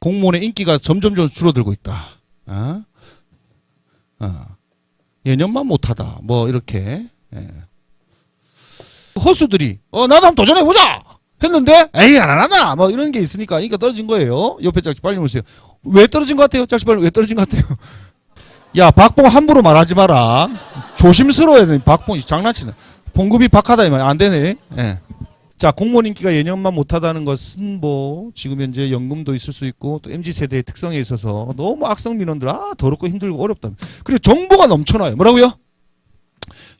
공무원의 인기가 점점 점 줄어들고 있다. 어? 어. 예년만 못하다. 뭐 이렇게 예. 허수들이 어 나도 한번 도전해 보자 했는데 에이 안 하나 뭐 이런 게 있으니까 인기가 떨어진 거예요. 옆에 짝지 빨리 보세요. 왜 떨어진 것 같아요? 짝지 빨리 왜 떨어진 것 같아요? 야 박봉 함부로 말하지 마라. 조심스러워야 돼. 박봉 장난치네. 봉급이 박하다 이 말 안 되네. 예. 자 공무원 인기가 예년만 못하다는 것은 뭐 지금 현재 연금도 있을 수 있고 또 mz 세대의 특성에 있어서 너무 악성 민원들 아 더럽고 힘들고 어렵다. 그리고 정보가 넘쳐나요. 뭐라고요?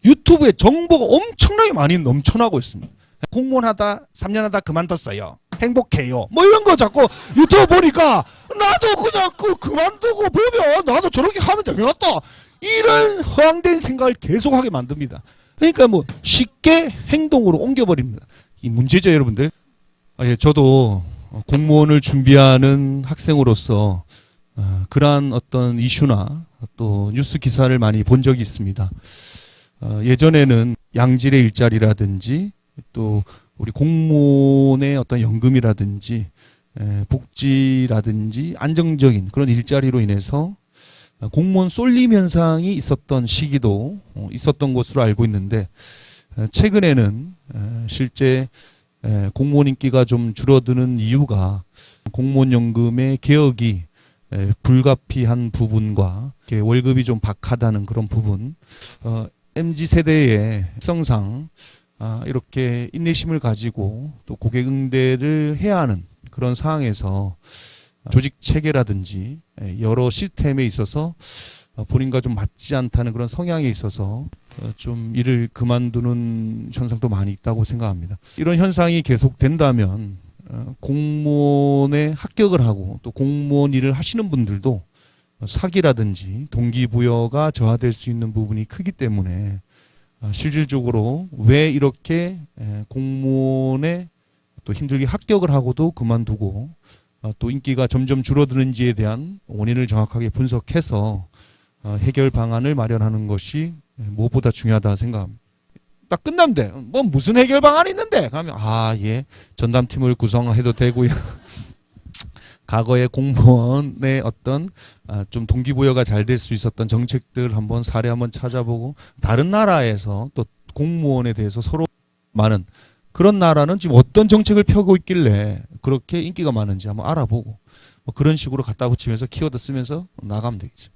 유튜브에 정보가 엄청나게 많이 넘쳐나고 있습니다. 공무원 하다 3년 하다 그만뒀어요. 행복해요. 뭐 이런 거 자꾸 유튜브 보니까 나도 그냥 그 그만두고 보면 나도 저렇게 하면 되겠다. 이런 허황된 생각을 계속하게 만듭니다. 그러니까 뭐 쉽게 행동으로 옮겨버립니다. 이 문제죠, 여러분들. 아, 예, 저도 공무원을 준비하는 학생으로서 어, 그러한 어떤 이슈나 또 뉴스 기사를 많이 본 적이 있습니다. 어, 예전에는 양질의 일자리라든지 또 우리 공무원의 어떤 연금이라든지 에, 복지라든지 안정적인 그런 일자리로 인해서 어, 공무원 쏠림 현상이 있었던 시기도 어, 있었던 것으로 알고 있는데 어, 최근에는 에, 실제 에, 공무원 인기가 좀 줄어드는 이유가 공무원 연금의 개혁이 에, 불가피한 부분과 월급이 좀 박하다는 그런 부분 어, mz 세대의 특성상 아, 이렇게 인내심을 가지고 또 고객 응대를 해야 하는 그런 상황에서 조직 체계라든지 에, 여러 시스템에 있어서 어, 본인과 좀 맞지 않다는 그런 성향에 있어서 어, 좀 일을 그만두는 현상도 많이 있다고 생각합니다. 이런 현상이 계속된다면 어, 공무원에 합격을 하고 또 공무원 일을 하시는 분들도 어, 사기라든지 동기부여가 저하될 수 있는 부분이 크기 때문에 어, 실질적으로 왜 이렇게 에, 공무원에 또 힘들게 합격을 하고도 그만두고 어, 또 인기가 점점 줄어드는지에 대한 원인을 정확하게 분석해서 어, 해결 방안을 마련하는 것이 무엇보다 중요하다 생각합니다. 딱 끝남대. 뭐 무슨 해결 방안이 있는데? 하면 아 예 전담팀을 구성해도 되고요. 과거에 공무원의 어떤 아, 좀 동기부여가 잘 될 수 있었던 정책들 한번 사례 한번 찾아보고 다른 나라에서 또 공무원에 대해서 서로 많은 그런 나라는 지금 어떤 정책을 펴고 있길래 그렇게 인기가 많은지 한번 알아보고 뭐 그런 식으로 갖다 붙이면서 키워드 쓰면서 나가면 되겠죠.